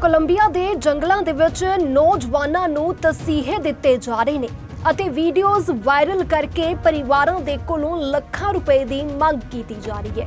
Columbia ਦੇ ਜੰਗਲਾਂ ਦੇ ਵਿੱਚ ਨੌਜਵਾਨਾਂ ਨੂੰ ਤਸੀਹੇ ਦਿੱਤੇ ਜਾ ਰਹੇ ਨੇ ਅਤੇ ਵੀਡੀਓਜ਼ ਵਾਇਰਲ ਕਰਕੇ ਪਰਿਵਾਰਾਂ ਦੇ ਕੋਲੋਂ ਲੱਖਾਂ ਰੁਪਏ ਦੀ ਮੰਗ ਕੀਤੀ ਜਾ ਰਹੀ ਹੈ।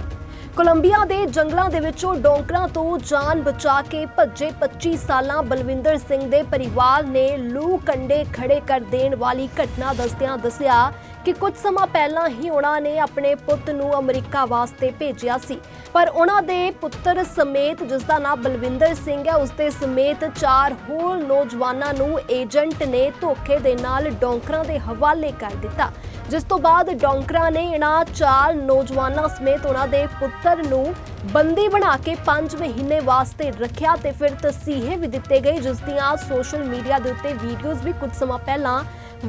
ਕੋਲੰਬੀਆ ਦੇ ਜੰਗਲਾਂ ਦੇ ਵਿੱਚੋਂ ਡੋਂਕਰਾਂ ਤੋਂ ਜਾਨ ਬਚਾ ਕੇ ਭੱਜੇ 25 ਸਾਲਾਂ ਬਲਵਿੰਦਰ ਸਿੰਘ ਦੇ ਪਰਿਵਾਰ ਨੇ ਲੂ ਕੰਡੇ ਖੜੇ ਕਰ ਦੇਣ ਵਾਲੀ ਘਟਨਾ ਦੱਸਦਿਆਂ ਦੱਸਿਆ ਕਿ ਕੁਝ ਸਮਾਂ ਪਹਿਲਾਂ ਹੀ ਉਹਨਾਂ ਨੇ ਆਪਣੇ ਪੁੱਤ ਨੂੰ ਅਮਰੀਕਾ ਵਾਸਤੇ ਭੇਜਿਆ ਸੀ। ਪਰ ਉਹਨਾਂ ਦੇ ਪੁੱਤਰ ਸਮੇਤ, ਜਿਸ ਦਾ ਨਾਮ ਬਲਵਿੰਦਰ ਸਿੰਘ ਹੈ, ਉਸਦੇ ਸਮੇਤ ਚਾਰ ਹੋਰ ਨੌਜਵਾਨਾਂ ਨੂੰ ਏਜੰਟ ਨੇ ਧੋਖੇ ਦੇ ਨਾਲ ਡੋਂਕਰਾਂ ਦੇ ਹਵਾਲੇ ਕਰ ਦਿੱਤਾ। ਜਿਸ ਤੋਂ ਬਾਅਦ ਡੋਂਕਰਾਂ ਨੇ ਇਹਨਾਂ ਚਾਰ ਨੌਜਵਾਨਾਂ ਸਮੇਤ ਉਹਨਾਂ ਦੇ ਪੁੱਤਰ ਨੂੰ ਬੰਦੀ ਬਣਾ ਕੇ 5 ਮਹੀਨੇ ਵਾਸਤੇ ਰੱਖਿਆ ਤੇ ਫਿਰ ਤਸੀਹੇ ਵੀ ਦਿੱਤੇ ਗਏ, ਜਿਸ ਦੀਆਂ ਸੋਸ਼ਲ ਮੀਡੀਆ ਦੇ ਉੱਤੇ ਵੀਡੀਓਜ਼ ਵੀ ਕੁਝ ਸਮਾਂ ਪਹਿਲਾਂ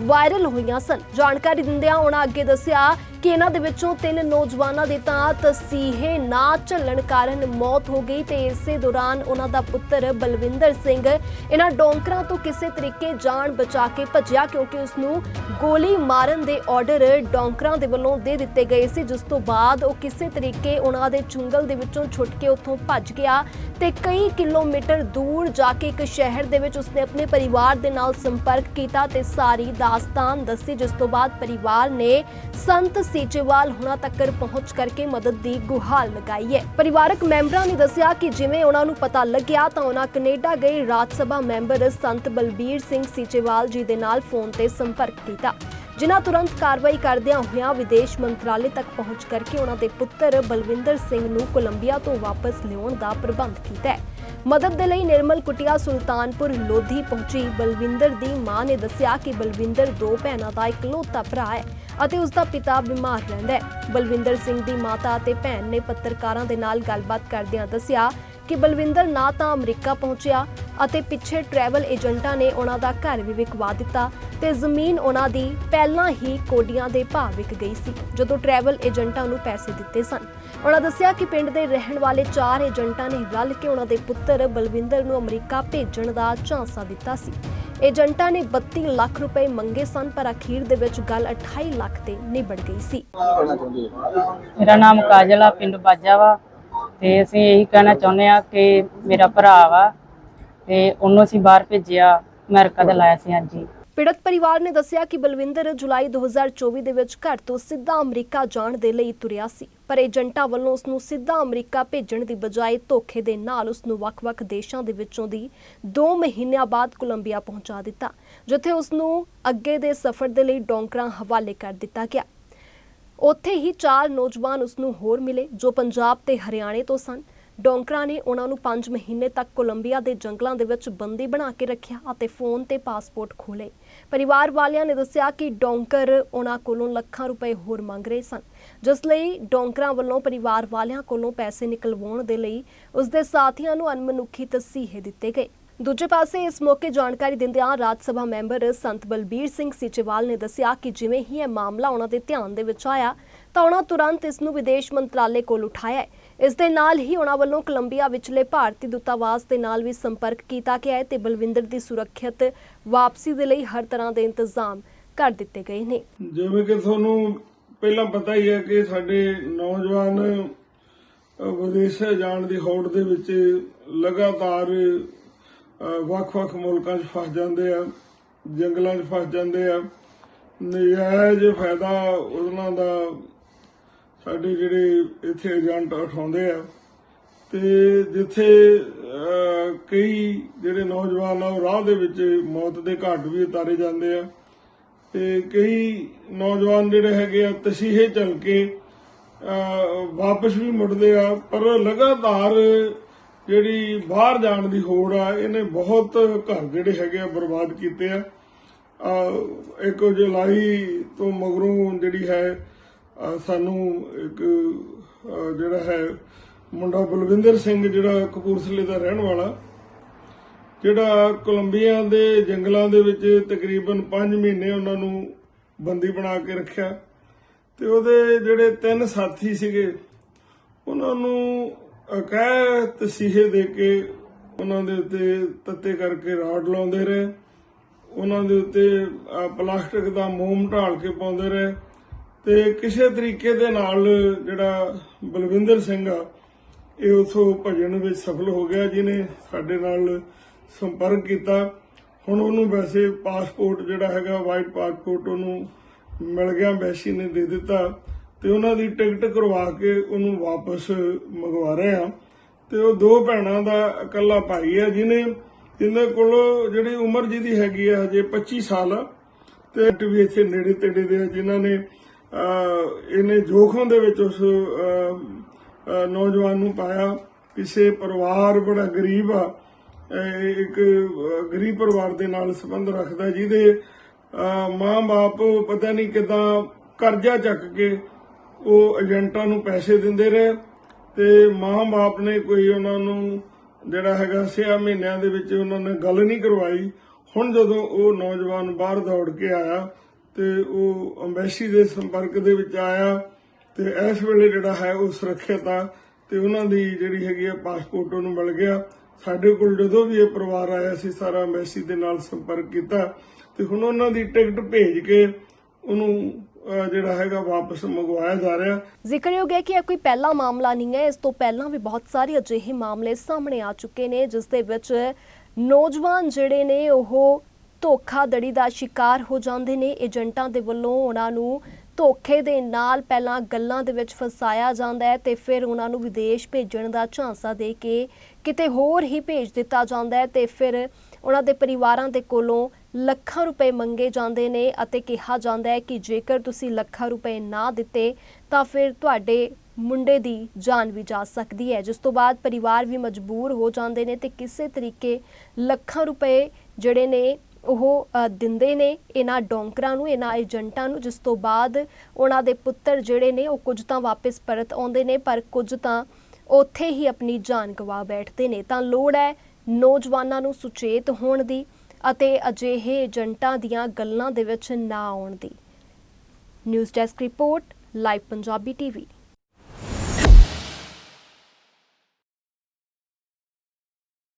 ਵਾਇਰਲ ਹੋਈਆਂ ਸਨ। ਜਾਣਕਾਰੀ ਦਿੰਦਿਆਂ ਉਹਨਾਂ ਅੱਗੇ ਦੱਸਿਆ ਕਿ ਇਹਨਾਂ ਦੇ ਵਿੱਚੋਂ ਤਿੰਨ ਨੌਜਵਾਨਾਂ ਦੇ ਤਾਂ ਤਸੀਹੇ ਨਾ ਝੱਲਣ ਕਾਰਨ ਮੌਤ ਹੋ ਗਈ ਤੇ ਇਸੇ ਦੌਰਾਨ ਉਹਨਾਂ ਦਾ ਪੁੱਤਰ ਬਲਵਿੰਦਰ ਸਿੰਘ ਇਹਨਾਂ ਡੋਂਕਰਾਂ ਤੋਂ ਕਿਸੇ ਤਰੀਕੇ ਜਾਨ ਬਚਾ ਕੇ ਭੱਜਿਆ ਕਿਉਂਕਿ ਉਸ ਨੂੰ ਗੋਲੀ ਮਾਰਨ ਦੇ ਆਰਡਰ ਡੋਂਕਰਾਂ ਦੇ ਵੱਲੋਂ ਦੇ ਦਿੱਤੇ ਗਏ ਸੀ, ਜਿਸ ਤੋਂ ਬਾਅਦ ਉਹ ਕਿਸੇ ਤਰੀਕੇ ਉਹਨਾਂ ਦੇ ਚੁੰਗਲ ਦੇ ਵਿੱਚੋਂ ਛੁੱਟ ਕੇ ਉੱਥੋਂ ਭੱਜ ਗਿਆ ਤੇ ਕਈ ਕਿਲੋਮੀਟਰ ਦੂਰ ਜਾ ਕੇ ਇੱਕ ਸ਼ਹਿਰ ਦੇ ਵਿੱਚ ਉਸਨੇ ਆਪਣੇ ਪਰਿਵਾਰ ਦੇ ਨਾਲ ਸੰਪਰਕ ਕੀਤਾ ਤੇ ਸਾਰੀ ਦਾਸਤਾਨ ਦੱਸੀ, ਜਿਸ ਤੋਂ ਬਾਅਦ ਪਰਿਵਾਰ ਨੇ ਸੰਤ ਸੀਚੇਵਾਲ ਹੁਣਾਂ ਤੱਕ ਪਹੁੰਚ ਕਰਕੇ ਮਦਦ ਦੀ ਗੁਹਾਰ ਲਗਾਈ ਹੈ। ਪਰਿਵਾਰਕ ਮੈਂਬਰਾਂ ਨੇ ਦੱਸਿਆ ਕਿ ਜਿਵੇਂ ਉਹਨਾਂ ਨੂੰ ਪਤਾ ਲੱਗਿਆ ਤਾਂ ਉਹਨਾਂ ਕੈਨੇਡਾ ਗਏ ਰਾਜ ਸਭਾ ਮੈਂਬਰ ਸੰਤ ਬਲਬੀਰ ਸਿੰਘ ਸੀਚੇਵਾਲ ਜੀ ਦੇ ਨਾਲ ਫੋਨ ਤੇ ਸੰਪਰਕ ਕੀਤਾ। ਜਿਨ੍ਹਾਂ ਤੁਰੰਤ ਕਾਰਵਾਈ ਕਰਦਿਆਂ ਹੋਇਆਂ ਵਿਦੇਸ਼ ਮੰਤਰਾਲੇ ਤੱਕ ਪਹੁੰਚ ਕਰਕੇ ਉਹਨਾਂ ਦੇ ਪੁੱਤਰ ਬਲਵਿੰਦਰ ਸਿੰਘ ਨੂੰ ਕੋਲੰਬੀਆ ਤੋਂ ਵਾਪਸ ਲਿਆਉਣ ਦਾ ਪ੍ਰਬੰਧ ਕੀਤਾ ਹੈ। ਮਦਦ ਦੇ ਲਈ ਨਿਰਮਲ ਕੁਟਿਆ ਸੁਲਤਾਨਪੁਰ ਲੋਧੀ ਪਹੁੰਚੀ ਬਲਵਿੰਦਰ ਦੀ ਮਾਂ ਨੇ ਦੱਸਿਆ ਕਿ ਬਲਵਿੰਦਰ ਦੋ ਭੈਣਾਂ ਦਾ ਇਕਲੌਤਾ ਭਰਾ ਹੈ। ਅਤੇ ਉਸ ਦਾ ਪਿਤਾ ਬਿਮਾਰ ਰਹਿੰਦਾ ਹੈ। ਬਲਵਿੰਦਰ ਸਿੰਘ ਦੀ ਮਾਤਾ ਅਤੇ ਭੈਣ ਨੇ ਪੱਤਰਕਾਰਾਂ ਦੇ ਨਾਲ ਗੱਲਬਾਤ ਕਰਦਿਆਂ ਦੱਸਿਆ ਕਿ ਬਲਵਿੰਦਰ ਨਾ ਤਾਂ ਅਮਰੀਕਾ ਪਹੁੰਚਿਆ ਅਤੇ ਪਿੱਛੇ ਟਰੈਵਲ ਏਜੰਟਾਂ ਨੇ ਉਹਨਾਂ ਦਾ ਘਰ ਵੀ ਵਿਕਵਾ ਦਿੱਤਾ ਤੇ ਜ਼ਮੀਨ ਉਹਨਾਂ ਦੀ ਪਹਿਲਾਂ ਹੀ ਕੋਡੀਆਂ ਦੇ ਭਾਅ ਵਿਕ ਗਈ ਸੀ, ਜਦੋਂ ਟਰੈਵਲ ਏਜੰਟਾਂ ਨੂੰ ਪੈਸੇ ਦਿੱਤੇ ਸਨ। ਉਹਨਾਂ ਦੱਸਿਆ ਕਿ ਪਿੰਡ ਦੇ ਰਹਿਣ ਵਾਲੇ ਚਾਰ ਏਜੰਟਾਂ ਨੇ ਰਲ ਕੇ ਉਹਨਾਂ ਦੇ ਪੁੱਤਰ ਬਲਵਿੰਦਰ ਨੂੰ ਅਮਰੀਕਾ ਭੇਜਣ ਦਾ ਝਾਂਸਾ ਦਿੱਤਾ ਸੀ। ਏਜੰਟਾਂ ਨੇ 32 ਲੱਖ ਰੁਪਏ ਮੰਗੇ ਸਨ, ਪਰ ਅਖੀਰ ਦੇ ਵਿੱਚ ਗੱਲ 28 ਲੱਖ ਤੇ ਨਿਬੜ ਗਈ ਸੀ। ਮੇਰਾ ਨਾਮ ਕਾਜਲ ਆ, ਪਿੰਡ ਬਾਜਾ ਵਾ, ਤੇ ਅਸੀਂ ਇਹੀ ਕਹਿਣਾ ਚਾਹੁੰਦੇ ਆ ਕਿ ਮੇਰਾ ਭਰਾ ਵਾ, ਤੇ ਉਹਨੂੰ ਅਸੀਂ ਬਾਹਰ ਭੇਜਿਆ, ਅਮਰੀਕਾ ਦਾ ਲਾਇਆ ਸੀ, ਹਾਂਜੀ। ਪੀੜਤ ਪਰਿਵਾਰ ਨੇ ਦੱਸਿਆ ਕਿ ਬਲਵਿੰਦਰ ਜੁਲਾਈ 2024 ਦੇ ਵਿੱਚ ਘਰ ਤੋਂ ਸਿੱਧਾ ਅਮਰੀਕਾ ਜਾਣ ਦੇ ਲਈ ਤੁਰਿਆ ਸੀ, ਪਰ ਏਜੰਟਾਂ ਵੱਲੋਂ ਉਸ ਨੂੰ ਸਿੱਧਾ ਅਮਰੀਕਾ ਭੇਜਣ ਦੀ ਬਜਾਏ ਧੋਖੇ ਦੇ ਨਾਲ ਉਸ ਨੂੰ ਵੱਖ-ਵੱਖ ਦੇਸ਼ਾਂ ਦੇ ਵਿੱਚੋਂ ਦੀ 2 ਮਹੀਨਿਆਂ ਬਾਅਦ ਕੋਲੰਬੀਆ ਪਹੁੰਚਾ ਦਿੱਤਾ, ਜਿੱਥੇ ਉਸ ਨੂੰ ਅੱਗੇ ਦੇ ਸਫ਼ਰ ਦੇ ਲਈ ਡੋਂਕਰਾਂ ਹਵਾਲੇ ਕਰ ਦਿੱਤਾ ਗਿਆ। ਉੱਥੇ ਹੀ ਚਾਰ ਨੌਜਵਾਨ ਉਸ ਨੂੰ ਹੋਰ ਮਿਲੇ, ਜੋ ਪੰਜਾਬ ਤੇ ਹਰਿਆਣੇ ਤੋਂ ਸਨ। ਡੋਂਕਰਾਂ ਨੇ ਉਹਨਾਂ ਨੂੰ 5 ਮਹੀਨੇ ਤੱਕ ਕੋਲੰਬੀਆ ਦੇ ਜੰਗਲਾਂ ਦੇ ਵਿੱਚ ਬੰਦੀ ਬਣਾ ਕੇ ਰੱਖਿਆ ਅਤੇ ਫੋਨ ਤੇ ਪਾਸਪੋਰਟ ਖੋਲੇ ਪਰਿਵਾਰ ਵਾਲਿਆਂ ਨੇ ਦੱਸਿਆ ਕਿ ਡੋਂਕਰ ਉਹਨਾਂ ਕੋਲੋਂ ਲੱਖਾਂ ਰੁਪਏ ਹੋਰ ਮੰਗ ਰਹੇ ਸਨ, ਜਿਸ ਲਈ ਡੋਂਕਰਾਂ ਵੱਲੋਂ ਪਰਿਵਾਰ ਵਾਲਿਆਂ ਕੋਲੋਂ ਪੈਸੇ ਨਿਕਲਵਾਉਣ ਦੇ ਲਈ ਉਸ ਦੇ ਸਾਥੀਆਂ ਨੂੰ ਅਨਮਨੁੱਖੀ ਤਸੀਹੇ ਦਿੱਤੇ ਗਏ। ਦੂਜੇ ਪਾਸੇ ਇਸ ਮੌਕੇ ਜਾਣਕਾਰੀ ਦਿੰਦਿਆਂ ਰਾਜ ਸਭਾ ਮੈਂਬਰ ਸੰਤ ਬਲਬੀਰ ਸਿੰਘ ਸੀਚੇਵਾਲ ਨੇ ਦੱਸਿਆ ਕਿ ਜਿਵੇਂ ਹੀ ਇਹ ਮਾਮਲਾ ਉਹਨਾਂ ਦੇ ਧਿਆਨ ਦੇ ਵਿੱਚ ਆਇਆ ਤਾਂ ਉਹਨਾਂ ਤੁਰੰਤ ਇਸ ਨੂੰ ਵਿਦੇਸ਼ ਮੰਤਰਾਲੇ ਕੋਲ ਉਠਾਇਆ ਹੈ। ਇਸ ਦੇ ਨਾਲ ਹੀ ਉਹਨਾਂ ਵੱਲੋਂ ਕੋਲੰਬੀਆ ਵਿਚਲੇ ਭਾਰਤੀ ਦੂਤਾਵਾਸ ਦੇ ਨਾਲ ਵੀ ਸੰਪਰਕ ਕੀਤਾ ਗਿਆ ਹੈ ਤੇ ਬਲਵਿੰਦਰ ਦੀ ਸੁਰੱਖਿਅਤ ਵਾਪਸੀ ਦੇ ਲਈ ਹਰ ਤਰ੍ਹਾਂ ਦੇ ਇੰਤਜ਼ਾਮ ਕਰ ਦਿੱਤੇ ਗਏ ਨੇ। ਜਿਵੇਂ ਕਿ ਤੁਹਾਨੂੰ ਪਹਿਲਾਂ ਪਤਾ ਹੀ ਹੈ ਕਿ ਸਾਡੇ ਨੌਜਵਾਨ ਅਹ, ਵਿਦੇਸ਼ ਜਾਣ ਦੀ ਹੋੜ ਦੇ ਵਿੱਚ ਲਗਾਤਾਰ ਵੱਖ-ਵੱਖ ਮੁਲਕਾਂ 'ਚ ਫਸ ਜਾਂਦੇ ਆ ਜੰਗਲਾਂ 'ਚ ਫਸ ਜਾਂਦੇ ਆ। ਨਜਾਇਜ਼ ਫਾਇਦਾ ਉਹਨਾਂ ਦਾ ਸਾਡੇ ਜਿਹੜੇ ਇੱਥੇ ਏਜੰਟ ਉਠਾਉਂਦੇ ਆ ਤੇ ਜਿੱਥੇ ਕਈ ਜਿਹੜੇ ਨੌਜਵਾਨ ਆ ਉਹ ਰਾਹ ਦੇ ਵਿੱਚ ਮੌਤ ਦੇ ਘਾਟ ਵੀ ਉਤਾਰੇ ਜਾਂਦੇ ਆ। ਤੇ ਕਈ ਨੌਜਵਾਨ ਜਿਹੜੇ ਹੈਗੇ ਆ ਤਸੀਹੇ ਚੱਲ ਕੇ ਅਹ, ਵਾਪਸ ਵੀ ਮੁੜਦੇ ਆ ਪਰ ਲਗਾਤਾਰ ਜਿਹੜੀ ਬਾਹਰ ਜਾਣ ਦੀ ਹੋੜ ਆ ਇਹਨੇ ਬਹੁਤ ਘਰ ਜਿਹੜੇ ਹੈਗੇ ਆ ਬਰਬਾਦ ਕੀਤੇ ਆ। ਇੱਕ ਜੁਲਾਈ ਤੋਂ ਮਗਰੋਂ ਜਿਹੜੀ ਹੈ ਸਾਨੂੰ ਇੱਕ ਜਿਹੜਾ ਹੈ ਮੁੰਡਾ ਬਲਵਿੰਦਰ ਸਿੰਘ, ਜਿਹੜਾ ਕਪੂਰਥਲੇ ਦਾ ਰਹਿਣ ਵਾਲਾ, ਜਿਹੜਾ ਕੋਲੰਬੀਆ ਦੇ ਜੰਗਲਾਂ ਦੇ ਵਿੱਚ ਤਕਰੀਬਨ 5 ਮਹੀਨੇ ਉਹਨਾਂ ਨੂੰ ਬੰਦੀ ਬਣਾ ਕੇ ਰੱਖਿਆ ਤੇ ਉਹਦੇ ਜਿਹੜੇ ਤਿੰਨ ਸਾਥੀ ਸੀਗੇ, ਉਹਨਾਂ ਨੂੰ ਅਕਹਿ ਤਸੀਹੇ ਦੇ ਕੇ ਉਹਨਾਂ ਦੇ ਉੱਤੇ ਤੱਤੇ ਕਰਕੇ ਰਾਡ ਲਾਉਂਦੇ ਰਹੇ, ਉਹਨਾਂ ਦੇ ਉੱਤੇ ਪਲਾਸਟਿਕ ਦਾ ਮੋਮ ਢਾਲ ਕੇ ਪਾਉਂਦੇ ਰਹੇ ਤੇ ਕਿਸੇ ਤਰੀਕੇ ਦੇ ਨਾਲ ਜਿਹੜਾ ਬਲਵਿੰਦਰ ਸਿੰਘ ਆ, ਇਹ ਉਥੋਂ ਭਜਣ ਵਿੱਚ ਸਫਲ ਹੋ ਗਿਆ, ਜਿਹਨੇ ਸਾਡੇ ਨਾਲ ਸੰਪਰਕ ਕੀਤਾ। ਹੁਣ ਉਹਨੂੰ ਵੈਸੇ ਪਾਸਪੋਰਟ ਜਿਹੜਾ ਹੈਗਾ ਵਾਈਟ ਪਾਸਪੋਰਟ ਉਹਨੂੰ ਮਿਲ ਗਿਆ ਐਮਬੈਸੀ ਨੇ ਦੇ ਦਿੱਤਾ। ਤੇ ਉਹਨਾਂ ਦੀ ਟਿਕਟ ਕਰਵਾ ਕੇ ਉਹਨੂੰ ਵਾਪਸ ਮੰਗਵਾ ਰਹੇ ਆ। ਤੇ ਉਹ ਦੋ ਭੈਣਾਂ ਦਾ ਇਕੱਲਾ ਭਾਈ ਹੈ ਜਿਹਨੇ ਜਿਹਦੇ ਕੋਲ ਜਿਹੜੀ ਉਮਰ ਜਿਹਦੀ ਹੈਗੀ ਆ, ਹਜੇ 25 ਸਾਲ ਆ। ਤੇ ਵੀ ਇੱਥੇ ਨੇੜੇ ਤੇੜੇ ਦੇ ਆ, ਜਿਨ੍ਹਾਂ ਨੇ ਇਹਨੇ ਜੋਖਮ ਦੇ ਵਿੱਚ ਉਸ ਨੌਜਵਾਨ ਨੂੰ ਪਾਇਆ। ਕਿਸੇ ਪਰਿਵਾਰ ਬੜਾ ਗਰੀਬ ਆ। ਇੱਕ ਗਰੀਬ ਪਰਿਵਾਰ ਦੇ ਨਾਲ ਸੰਬੰਧ ਰੱਖਦਾ ਜਿਹਦੇ ਮਾਂ-ਬਾਪ ਪਤਾ ਨਹੀਂ ਕਿਦਾਂ ਕਰਜ਼ਾ ਚੱਕ ਕੇ ਉਹ ਏਜੰਟਾਂ ਨੂੰ ਪੈਸੇ ਦਿੰਦੇ ਰਹੇ ਤੇ ਮਾਂ-ਬਾਪ ਨੇ ਕੋਈ ਉਹਨਾਂ ਨੂੰ ਜਿਹੜਾ ਹੈਗਾ 6 ਮਹੀਨਿਆਂ ਦੇ ਵਿੱਚ ਉਹਨਾਂ ਨੇ ਗੱਲ ਨਹੀਂ ਕਰਵਾਈ। ਹੁਣ ਜਦੋਂ ਉਹ ਨੌਜਵਾਨ ਬਾਹਰ ਦੌੜ ਕੇ ਆਇਆ ਤੇ ਉਹ ਅੰਬੈਸੀ ਦੇ ਸੰਪਰਕ ਦੇ ਵਿੱਚ ਆਇਆ ਤੇ ਇਸ ਵੇਲੇ ਜਿਹੜਾ ਹੈ ਉਹ ਸੁਰੱਖਿਅਤ ਆ ਤੇ ਉਹਨਾਂ ਦੀ ਜਿਹੜੀ ਹੈਗੀ ਆ ਪਾਸਪੋਰਟ ਉਹਨੂੰ ਮਿਲ ਗਿਆ। ਸਾਡੇ ਕੋਲ ਜਦੋਂ ਵੀ ਇਹ ਪਰਿਵਾਰ ਆਇਆ ਸੀ, ਸਾਰਾ ਅੰਬੈਸੀ ਦੇ ਨਾਲ ਸੰਪਰਕ ਕੀਤਾ ਤੇ ਹੁਣ ਉਹਨਾਂ ਦੀ ਟਿਕਟ ਭੇਜ ਕੇ ਉਹਨੂੰ ਜਿਹੜਾ ਹੈਗਾ ਵਾਪਸ ਮੰਗਵਾਇਆ ਜਾ ਰਿਹਾ। ਜ਼ਿਕਰਯੋਗ ਹੈ ਕਿ ਇਹ ਕੋਈ ਪਹਿਲਾ ਮਾਮਲਾ ਨਹੀਂ ਹੈ। ਇਸ ਤੋਂ ਪਹਿਲਾਂ ਵੀ ਬਹੁਤ ਸਾਰੇ ਅਜਿਹੇ ਮਾਮਲੇ ਸਾਹਮਣੇ ਆ ਚੁੱਕੇ ਨੇ, ਜਿਸ ਦੇ ਵਿੱਚ ਨੌਜਵਾਨ ਜਿਹੜੇ ਨੇ ਉਹ ਧੋਖਾਧੜੀ ਦਾ ਸ਼ਿਕਾਰ ਹੋ ਜਾਂਦੇ ਨੇ। ਏਜੰਟਾਂ ਦੇ ਵੱਲੋਂ ਉਹਨਾਂ ਨੂੰ ਧੋਖੇ ਦੇ ਨਾਲ ਪਹਿਲਾਂ ਗੱਲਾਂ ਦੇ ਵਿੱਚ ਫਸਾਇਆ ਜਾਂਦਾ ਹੈ ਤੇ ਫਿਰ ਉਹਨਾਂ ਨੂੰ ਵਿਦੇਸ਼ ਭੇਜਣ ਦਾ ਝਾਂਸਾ ਦੇ ਕੇ ਕਿਤੇ ਹੋਰ ਹੀ ਭੇਜ ਦਿੱਤਾ ਜਾਂਦਾ ਹੈ ਤੇ ਫਿਰ ਉਹਨਾਂ ਦੇ ਪਰਿਵਾਰਾਂ ਦੇ ਕੋਲੋਂ ਲੱਖਾਂ ਰੁਪਏ ਮੰਗੇ ਜਾਂਦੇ ਨੇ ਅਤੇ ਕਿਹਾ ਜਾਂਦਾ ਹੈ ਕਿ ਜੇਕਰ ਤੁਸੀਂ ਲੱਖਾਂ ਰੁਪਏ ਨਾ ਦਿੱਤੇ ਤਾਂ ਫਿਰ ਤੁਹਾਡੇ ਮੁੰਡੇ ਦੀ ਜਾਨ ਵੀ ਜਾ ਸਕਦੀ ਹੈ। ਜਿਸ ਤੋਂ ਬਾਅਦ ਪਰਿਵਾਰ ਵੀ ਮਜਬੂਰ ਹੋ ਜਾਂਦੇ ਨੇ ਤੇ ਕਿਸੇ ਤਰੀਕੇ ਲੱਖਾਂ ਰੁਪਏ ਜਿਹੜੇ ਨੇ ਉਹ ਦਿੰਦੇ ਨੇ ਇਹਨਾਂ ਡੋਂਕਰਾਂ ਨੂੰ, ਇਹਨਾਂ ਏਜੰਟਾਂ ਨੂੰ, ਜਿਸ ਤੋਂ ਬਾਅਦ ਉਹਨਾਂ ਦੇ ਪੁੱਤਰ ਜਿਹੜੇ ਨੇ, ਉਹ ਕੁਝ ਤਾਂ ਵਾਪਸ ਪਰਤ ਆਉਂਦੇ ਨੇ, ਪਰ ਕੁਝ ਤਾਂ ਉੱਥੇ ਹੀ ਆਪਣੀ ਜਾਨ ਗਵਾ ਬੈਠਦੇ ਨੇ। ਤਾਂ ਲੋੜ ਹੈ ਨੌਜਵਾਨਾਂ ਨੂੰ ਸੁਚੇਤ ਹੋਣ ਦੀ ਅਤੇ ਅਜਿਹੇ ਏਜੰਟਾਂ ਦੀਆਂ ਗੱਲਾਂ ਦੇ ਵਿੱਚ ਨਾ ਆਉਣ ਦੀ। News desk report, live Punjabi TV.